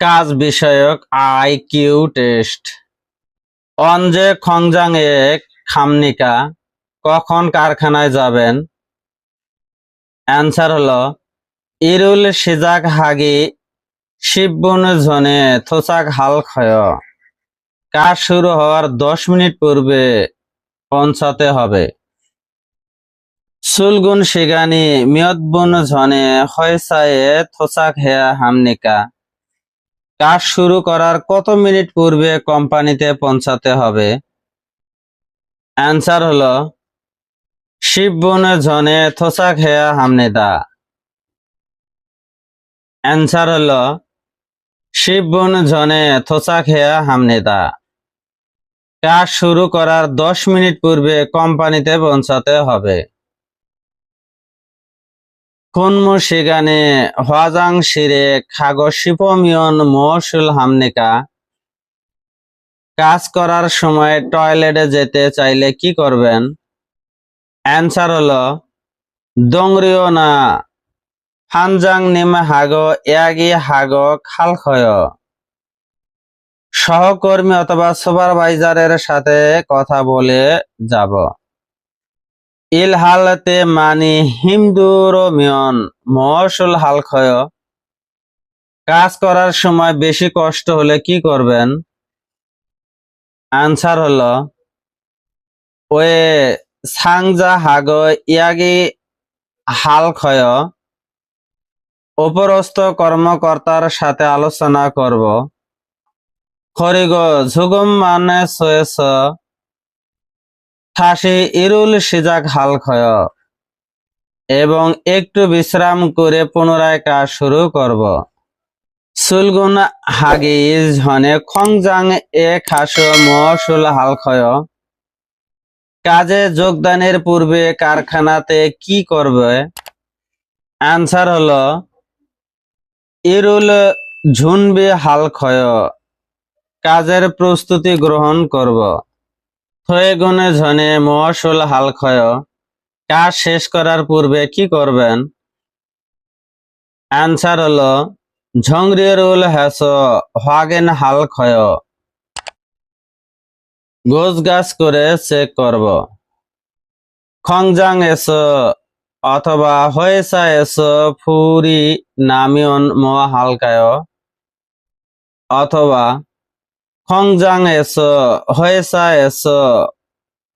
কাজ বিষয়ক I Q test. অঞ্জে খংজাং এ খামনিকা, কখন কারখানায় যাবেন? অ্যান্সার হলো, ইরুল সিজাক হাগি শিববুন ঝনে থোসাক হাল ক্ষয় কাজ শুরু হওয়ার দশ মিনিট পূর্বে পৌঁছাতে হবে। সুলগুন শিগানি মিয়তবুন ঝনে হয়সায়ে থোসাক হেয়া হামনিকা। কাজ শুরু করার কত মিনিট পূর্বে কোম্পানিতে পৌঁছাতে হবে? অ্যান্সার হলো শিববুন ঝনে থোসাক হেয়া হামনিদা। অ্যান্সার হলো শিববুন ঝনে থোসাক হেয়া হামনিদা। কাজ শুরু করার দশ মিনিট পূর্বে কোম্পানিতে পৌঁছাতে হবে। খুনমু শিগানে হওয়াজাং শিরে খাগো শিপমিয়ন মহসুল হামনিকা। কাজ করার সময় টয়লেটে যেতে চাইলে কি করবেন? অ্যান্সার হলো, দংরিও না ফানজাং নিম হাগো ইয়াগি হাগো খালখয় সহকর্মী অথবা সুপারভাইজারের সাথে কথা বলে যাব। ইল হালতে মানি হিমদুরমিয়ন মহসুল হালখয় কাজ করার সময় বেশি কষ্ট হলে কি করবেন? আনসার হলো, ওয়ে সাংজা হাগ ইয়াগি হালখয় উপরস্থ কর্মকর্তার সাথে আলোচনা করব। খরিগ ঝুগুম মানে সয়েস থাসি ইরুল সিজাক হাল ক্ষয় এবং একটু বিশ্রাম করে পুনরায় কাজ শুরু করব। সুলগুন হাগিজ হনে খংজাং এ খাস মহসুল হাল ক্ষয় কাজে যোগদানের পূর্বে কারখানাতে কি করবে? আনসার হলো, ইরুল ঝুনবি হাল ক্ষয় কাজের প্রস্তুতি গ্রহণ করব। থয়ে গুণে ঝনে মহসুল হাল ক্ষয়। কাজ শেষ করার পূর্বে কি করবেন? অ্যান্সার হলো ঝংরিয়রুল হ্যাস হাগেন হাল ক্ষয়। গোছ গাছ করে চেক করব। খংজাং এস, অথবা হয়েসা এস, ফুরি নামিয়ন ম হালকায় অথবা খংজাং এস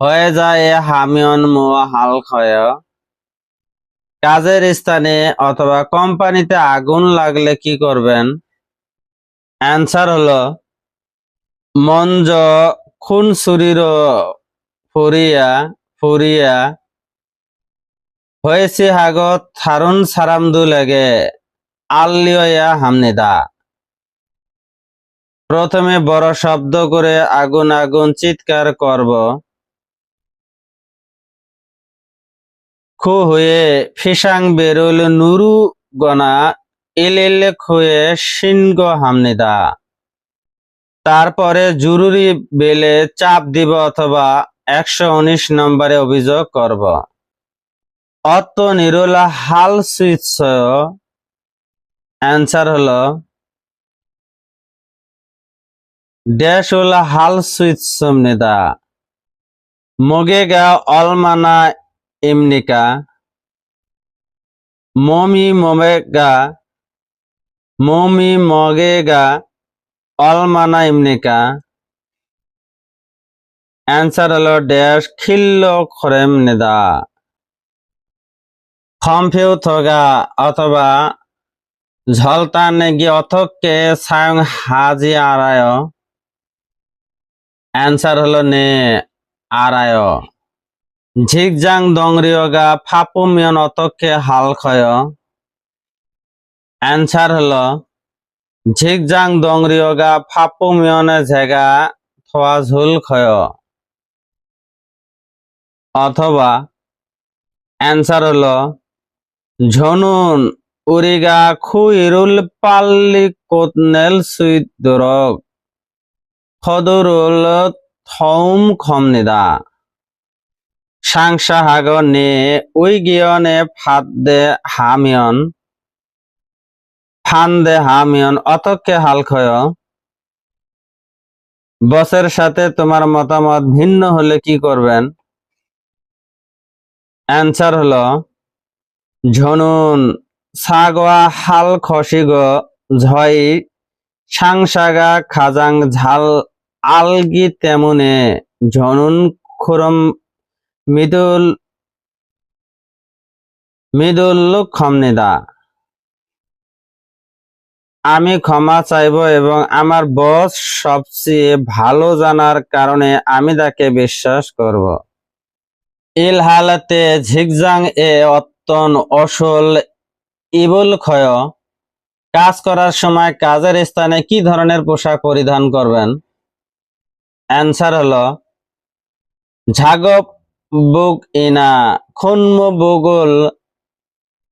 হয়ে যায় হামিয়ন মো হাল ক্ষয় কাজের স্থানে অথবা কোম্পানিতে আগুন লাগলে কি করবেন? অ্যান্সার হলো, মঞ্জ খুন সুরির ফুরিয়া ফুরিয়া হয়েছে হাগত থারুন সারামদু লেগে আল্লিয়া হামনিদা। প্রথমে বড় শব্দ করে আগুন আগুন চিৎকার করব। খু হয়ে ফিসাং বেরুল নুরু গনা এলেল খুয়ে সিনগ হামনিদা। তারপরে জরুরি বেলে চাপ দিব অথবা একশো উনিশ নম্বরে অভিযোগ করব। অত নিরুলা হাল সুইচ অ্যান্সার হলো ড্যাশ ওলা হাল সুইচ সমনিদা। মগেগা অলমানা ইমনিকা। মমি মমেগা। মমি মগেগা অলমানা ইমনিকা। অ্যান্সার হলো ড্যাশ খিল্লো খরেম নিদা খম্ফেউ থগা অথবা ঝলতা নেগি অথককে সায়ং হাজি আরায়। অ্যান্সার হলো নে, আরায়। ঝিকজাং দংরিয়গা ফাপুমিয়ন অতকে হাল ক্ষয়। অ্যান্সার হলো ঝিকজাং দংরিয়গা ফাপুমিয়নে ঝেগা, থোয়া ঝুল ক্ষয়। অথবা অ্যান্সার হলো, ঝনুন উরিগা খুইরুল পাল্লি কোতনেল সুইত দরক খদরুল থৌম খমনিদা সাংসা হাগ নে উইগিয়নে ফাদ দে হামিয়ন ফান্দে হামিয়ন অতক্কে হালক্ষয় বসের সাথে তোমার মতামত ভিন্ন হলে কি করবেন? অ্যান্সার হলো, ঝনুন সাগোয়া হাল খসিগ ঝয় সাংসাগা খাজাং ঝাল আলগি তেমনে ঝনুন খুরম মৃদুল মৃদুল খমনিদা আমি ক্ষমা চাইব এবং আমার বস সবচেয়ে ভালো জানার কারণে আমি তাকে বিশ্বাস করব। ইল হালাতে ঝিকজাং এ অত্যন অসল ইবুল ক্ষয়। কাজ করার সময় কাজের স্থানে কি ধরনের পোশাক পরিধান করবেন? অ্যান্সার হলো ঝাগপ বুক ইনা, খুন্ম বুগুল,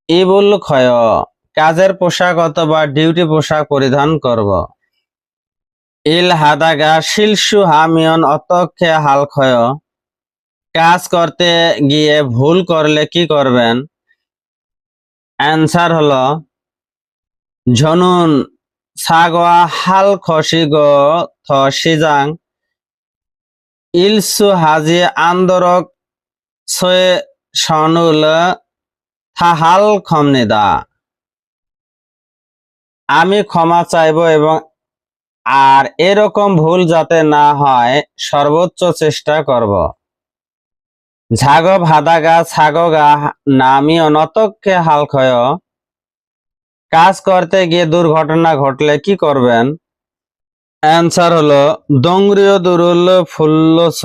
ইবুল ক্ষয়, কাজের পোশাক অথবা ডিউটি পোশাক পরিধান করব। ইল হাদাগা শিলসু হামিয়ন অতক্ষে হাল ক্ষয়, কাজ করতে গিয়ে ভুল করলে কি করবেন? অ্যান্সার হলো, ঝনুন, সাগোয়া হাল খসিগ থ সিজাং ইলসু হাজি আন্দরক সনুল থাহাল খমনিদা। আমি ক্ষমা চাইব এবং আর এরকম ভুল যাতে না হয়, সর্বোচ্চ চেষ্টা করব। ঝাগ ভাদাগা ছাগগা নামি অনতককে হালক্ষয় কাজ করতে গিয়ে দুর্ঘটনা ঘটলে কি করবেন? অ্যান্সার হলো, দংরিয় দুরুল ফুল্লস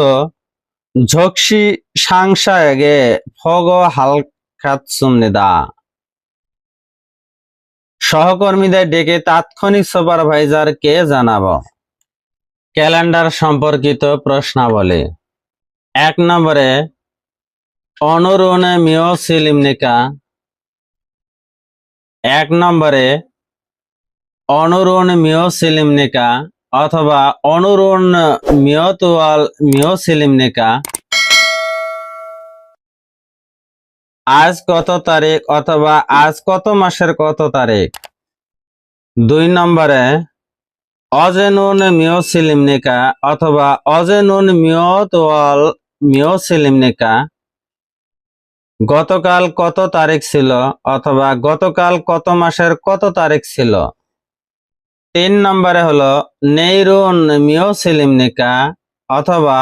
ঝকসি সাংসাগে ফগ হালকাতসুমনিদা সহকর্মীদের ডেকে তাৎক্ষণিক সুপারভাইজার কে জানাব? ক্যালেন্ডার সম্পর্কিত প্রশ্নাবলী। এক নম্বরে, অনুরুণে মিও সিলিমনিকা এক নম্বরে, অনুরুণ মিও সিলিমনিকা অথবা অনুরুণ মিয়তুয়াল মিও নেকা। আজ কত তারিখ অথবা আজ কত মাসের কত তারিখ? দুই নম্বরে, অজেনুন মিওসিলিমনিকা অথবা অজেনুন মিয়তওয়াল মিওসিলিমনিকা গতকাল কত তারিখ ছিল অথবা গতকাল কত মাসের কত তারিখ ছিল? তিন নম্বরে হলো নেইরুন মিওসিলিমনিকা অথবা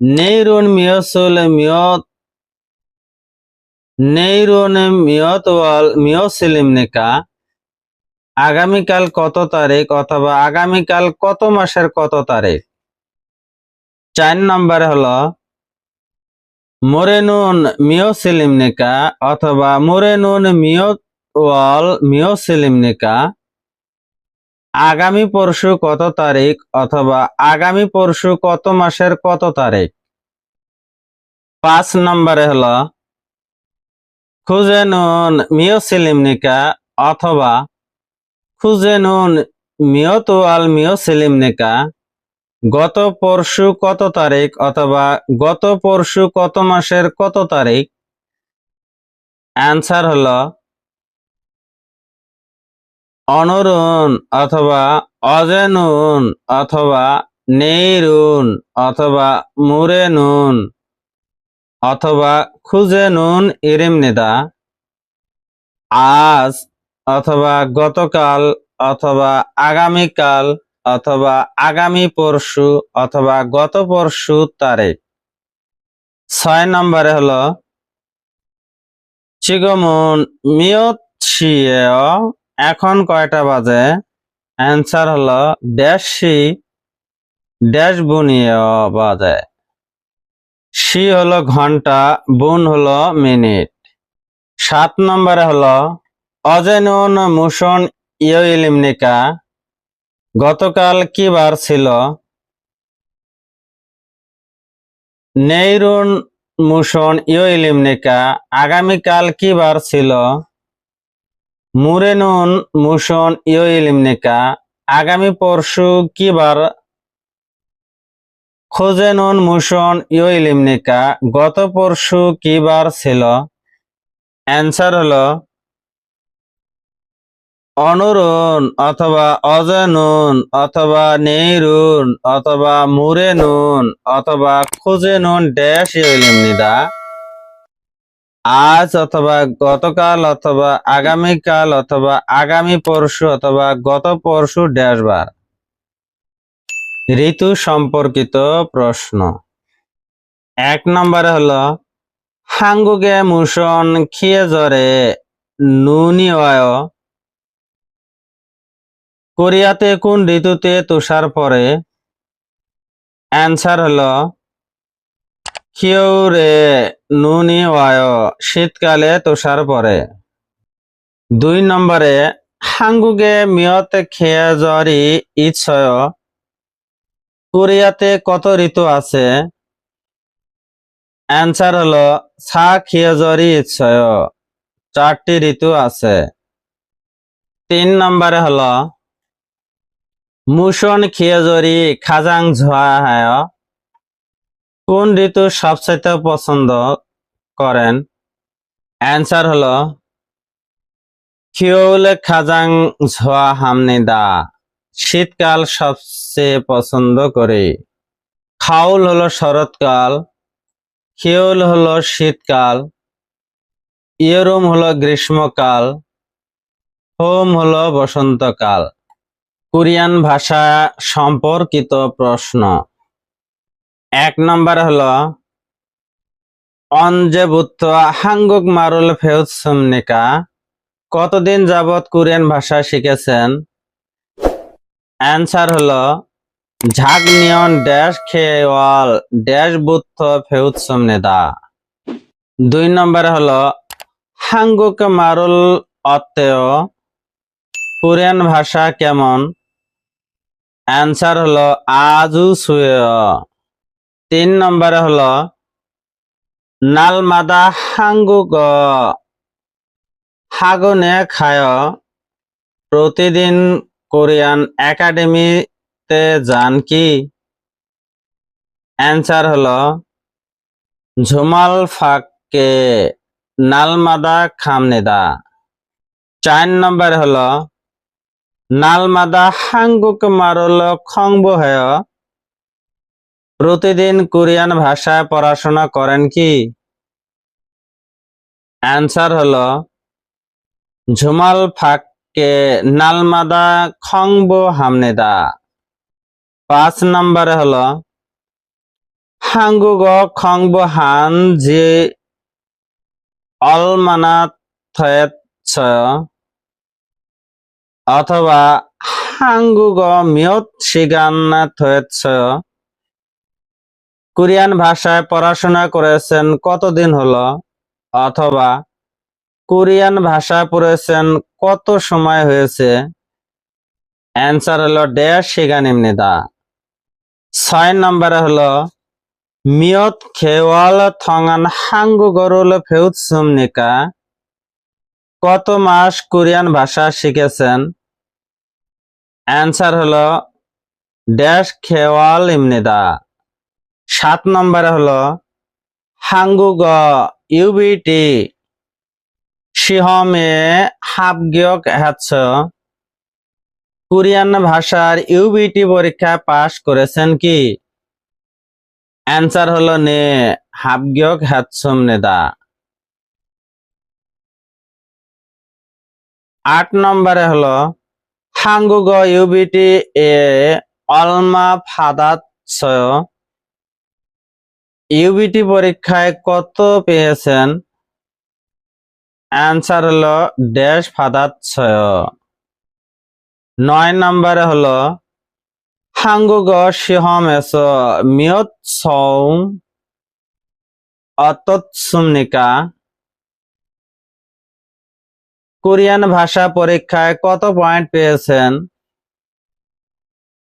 নেইরুন মিওসুল মিয়ত নেইরুনে মিয়তওয়াল মিয়সিলিমনিকা আগামীকাল কত তারিখ অথবা আগামীকাল কত মাসের কত তারিখ? চার নম্বরে হলো মোরেনুন মিওসিলিমনিকা অথবা মোরেনুন মিয়তওয়াল মিওসিলিমনিকা আগামী পরশু কত তারিখ অথবা আগামী পরশু কত মাসের কত তারিখ? পাঁচ নম্বরে হলো, খুঁজে নুন মিওসিলিমনিকা অথবা খুঁজে নুন মিয়তুয়াল মিওসিলিমনিকা গত পরশু কত তারিখ অথবা গত পরশু কত মাসের কত তারিখ? অ্যান্সার হলো অনরুন অথবা অজেনুন অথবা নেইরুন অথবা মুরেনুন অথবা খুঁজে নুন ইরিমনিদা আজ অথবা গতকাল অথবা আগামীকাল অথবা আগামী পরশু অথবা গত পরশু তারিখ। ছয় নম্বরে হলো, চিগমুন মিয়ত এখন কয়টা বাজে? অ্যান্সার হলো ড্যাশ ড্যাশ বুনিয়ে বাজে। সি হলো ঘণ্টা, বুন হলো মিনিট। সাত নম্বরে হলো অজেনুন মুশন ইলিমনিকা গতকাল কি বার ছিল? নেইরুন মুশন ইলিমনিকা আগামীকাল কি বার ছিল? মুরেনুন মুশন ইলিমনিকা আগামী পরশু কি বার খোঁজেনুন মুশন ইলিমনিকা গত পরশু কি বার ছিল? অ্যান্সার হলো অনুরুন অথবা অজনুন অথবা নেইরুন অথবা মুরে নুন অথবা খুঁজে নুন ড্যাশ ইলিমনিদা আজ অথবা গতকাল অথবা আগামীকাল অথবা আগামী পরশু অথবা গত পরশু ড্যাশ বার ঋতু সম্পর্কিত প্রশ্ন। এক নম্বরে হলো, হাঙ্গুগে মুশন খিয়ে জরে নুনি অয়। কোরিয়াতে কোন ঋতুতে তুষার পড়ে? অ্যান্সার হলো কিউরে নুনি ওয়ায়, শীতকালে তুষার পড়ে। দুই নম্বরে, হাঙ্গুগে মিয়ত খেয়ে জরি ইচ্ছয়। কোরিয়াতে কত ঋতু আছে? অ্যান্সার হলো সা খেয়ে জরি ইচ্ছয়। চারটি ঋতু আছে। তিন নম্বরে হলো মুশন খিয়াজরি খাজাং ঝোয়া কোন ঋতু সবচাইতে পছন্দ করেন? অ্যান্সার হলো, খিউল খাজাং ঝোয়া হামনিদা। শীতকাল সবচেয়ে পছন্দ করে। খাউল হলো শরৎকাল, খিউল হলো শীতকাল, ইয়রুম হলো গ্রীষ্মকাল, হোম হলো বসন্তকাল। কোরিয়ান ভাষা সম্পর্কিত প্রশ্ন। এক নম্বর হলো অঞ্জেবুত্ত হাঙ্গুক মারুল ফেউৎসুমনিকা কতদিন যাবত কোরিয়ান ভাষা শিখেছেন? অ্যান্সার হলো ঝাগনিয়ন ড্যাশ খেওয়াল ড্যাশ বুত্ত ফেউৎসুমনিদা দুই নম্বর হলো, হাঙ্গুক মারুল অত্তেয়, কোরিয়ান ভাষা কেমন? অ্যান্সার হলো, আজু সুয় তিন নম্বরে হলো নালমাদা হাঙ্গুগ হাগুনে খায়। প্রতিদিন কোরিয়ান একাডেমিতে যান কি? অ্যান্সার হলো ঝুমাল ফাঁকে নালমাদা খামনেদা। চার নম্বর হলো নালমাদা হাঙ্গুক মারল খংব হয়। প্রতিদিন কোরিয়ান ভাষায় পড়াশোনা করেন কি? অ্যান্সার হলো, ঝুমাল ফাঁকে নালমাদা খংব হামনেদা। পাঁচ নম্বরে হলো, হাঙ্গুগ খংব হান যে অলমানা থয়েত অথবা হাঙ্গুগ মিয়ত শিগান থয়েছ কোরিয়ান ভাষায় পড়াশোনা করেছেন কতদিন হলো? অথবা কোরিয়ান ভাষা পড়েছেন কত সময় হয়েছে? অ্যান্সার হলো ড্যাশ শিগান ইমনিদা ছয় নম্বরে হলো, মিয়ত খেওয়াল থঙান হাঙ্গু গরুল ফেউত সুমনিকা। কত মাস কোরিয়ান ভাষা শিখেছেন? অ্যান্সার হলো ড্যাশ খেওয়াল ইমনিদা। সাত নম্বরে হলো, হাঙ্গুগ ইউবিটি। সিহমে হাবগিয়ক হ্যাচ কোরিয়ান ভাষার ইউবিটি পরীক্ষা পাশ করেছেন কি? অ্যান্সার হলো নে, হাবগিয়ক হ্যাচম নেদা। আট নম্বরে হলো, হাঙ্গুগ ইউবিটি এ অলমা ফাদাত ইউবিটি পরীক্ষায় কত পেয়েছেন? অ্যান্সার হলো ড্যাশ ফাদাত নয় নম্বরে হলো, হাঙ্গুগ সিহম এস মিয়ত সৌম অতৎসুমনিকা। কোরিয়ান ভাষা পরীক্ষায় কত পয়েন্ট পেয়েছেন?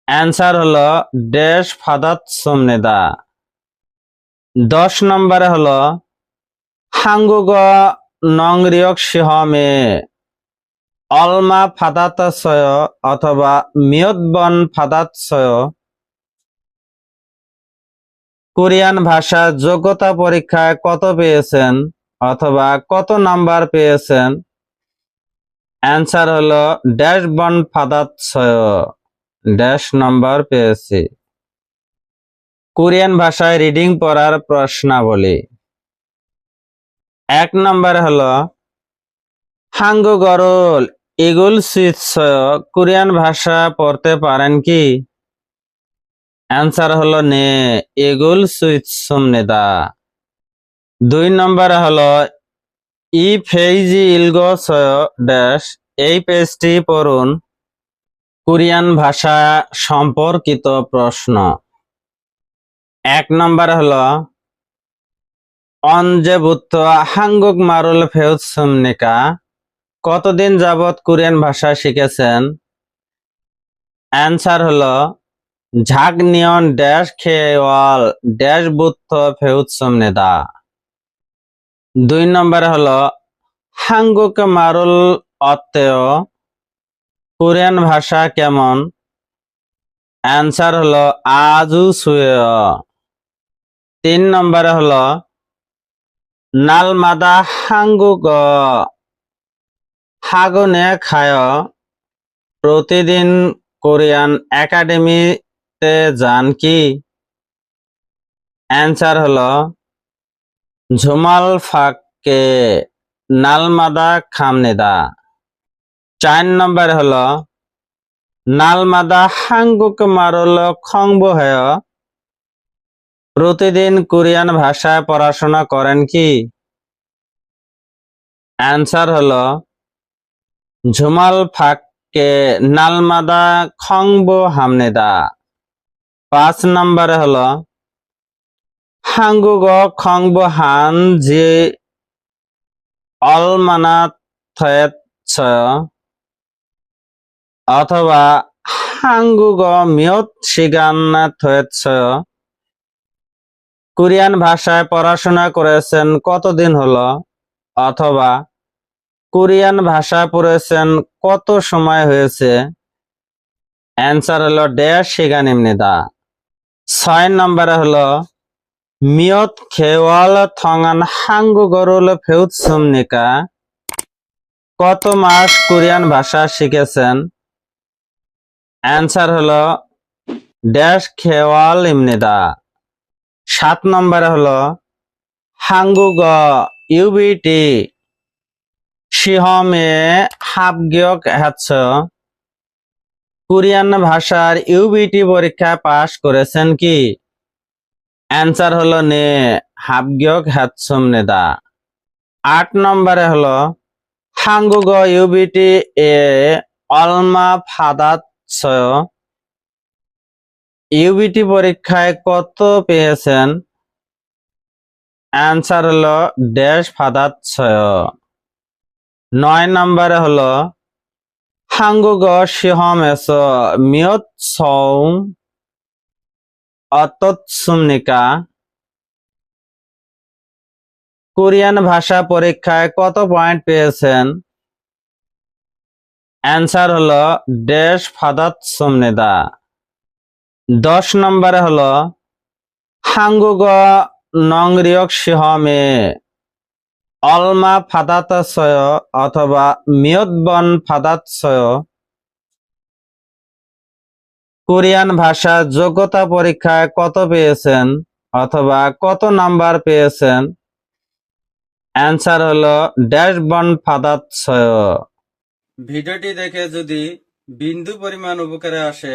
অ্যান্সার হলো ড্যাশ ফাদাত সুমনেদা দশ নম্বরে হলো, হাঙ্গুগ নংরিয়ক সিহমে অলমা ফাদাতসয় অথবা মিয়তবন ফাদাতসয় কোরিয়ান ভাষা যোগ্যতা পরীক্ষায় কত পেয়েছেন অথবা কত নাম্বার পেয়েছেন? অ্যান্সার হলো, ড্যাশ বন ফাদাৎসয় ড্যাশ নম্বর পেয়েছি। কোরিয়ান ভাষায় রিডিং পড়ার প্রশ্নাবলী। এক নম্বর হলো, হাঙ্গু গরল, ইগুল সুইৎসয় কোরিয়ান ভাষা পড়তে পারেন কি? অ্যান্সার হলো, নে, ইগুল সুইৎসুম নেদা। দুই নম্বর হলো, ই ফেইজি ইলগো ড্যাশ, এই পেজটি পড়ুন। কোরিয়ান ভাষা সম্পর্কিত প্রশ্ন। এক নম্বর হলো অঞ্জেবুত্ত হাঙ্গুক মারুল ফেউজ সুমনিকা, কতদিন যাবত কোরিয়ান ভাষা শিখেছেন? অ্যান্সার হলো ঝাগ নিয়ন ড্যাশ খেওয়াল ড্যাশ বুত্ত ফেউজ সুমনেদা। দুই নম্বর হলো, হাঙ্গুক মারুল অত্তেয় কোরিয়ান ভাষা কেমন? অ্যান্সার হলো, আজু সুয় তিন নম্বরে হলো, নালমাদা হাঙ্গুক হাগুনে খায়। প্রতিদিন কোরিয়ান একাডেমিতে যান কি? অ্যান্সার হলো, ঝুমাল ফাঁকে নালমাদা খামনেদা। চার নম্বর হলো, নালমাদা হাঙ্গুক মারল খংব হয়। প্রতিদিন কোরিয়ান ভাষায় পড়াশোনা করেন কি? অ্যান্সার হলো, ঝুমাল ফাঁকে নালমাদা খংব হামনেদা। পাঁচ নম্বরে হলো হাঙ্গুগ খংব হান জি অলমানা থয়েত অথবা হাঙ্গুগ মিয়ত শিগান থয়েত কোরিয়ান ভাষায় পড়াশোনা করেছেন কতদিন হলো? অথবা কোরিয়ান ভাষা পড়েছেন কত সময় হয়েছে? অ্যান্সার হলো ড্যাশ শিগান ইমনিদা ছয় নম্বরে হলো, মিয়ত খেওয়াল থঙান হাঙ্গু গরুল ফেউত সুমনিকা। কত মাস কোরিয়ান ভাষা শিখেছেন? অ্যান্সার হলো, ড্যাশ খেওয়াল ইমনিদা। সাত নম্বরে হলো, হাঙ্গুগ ইউবিটি। সিহমে হাবগিয়ক হ্যাচ। কোরিয়ান ভাষার ইউবিটি পরীক্ষা পাশ করেছেন কি? অ্যান্সার হলো নে, হাবগিয়ক হ্যাচম নেদা। আট নম্বরে হলো, হাঙ্গুগ ইউবিটি এ অলমা ফাদাত ইউবিটি পরীক্ষায় কত পেয়েছেন? অ্যান্সার হলো ড্যাশ ফাদাত নয় নম্বরে হলো, হাঙ্গুগ সিহম মিয়ত অতৎসুমনিকা। কোরিয়ান ভাষা পরীক্ষায় কত পয়েন্ট পেয়েছেন? অ্যান্সার হলো ড্যাশ ফাদাত সুমনেদা দশ নম্বরে হলো, হাঙ্গুগ নংরিয়ক সিহমে অলমা ফাদাতাশয় অথবা মিয়তবন ফাদাতশয় কোরিয়ান ভাষা যোগ্যতা পরীক্ষায় কত পেয়েছেন অথবা কত নাম্বার পেয়েছেন? অ্যান্সার হলো, ড্যাশ বন ফাদাতশয় ভিডিওটি দেখে যদি বিন্দু পরিমাণ উপকারে আসে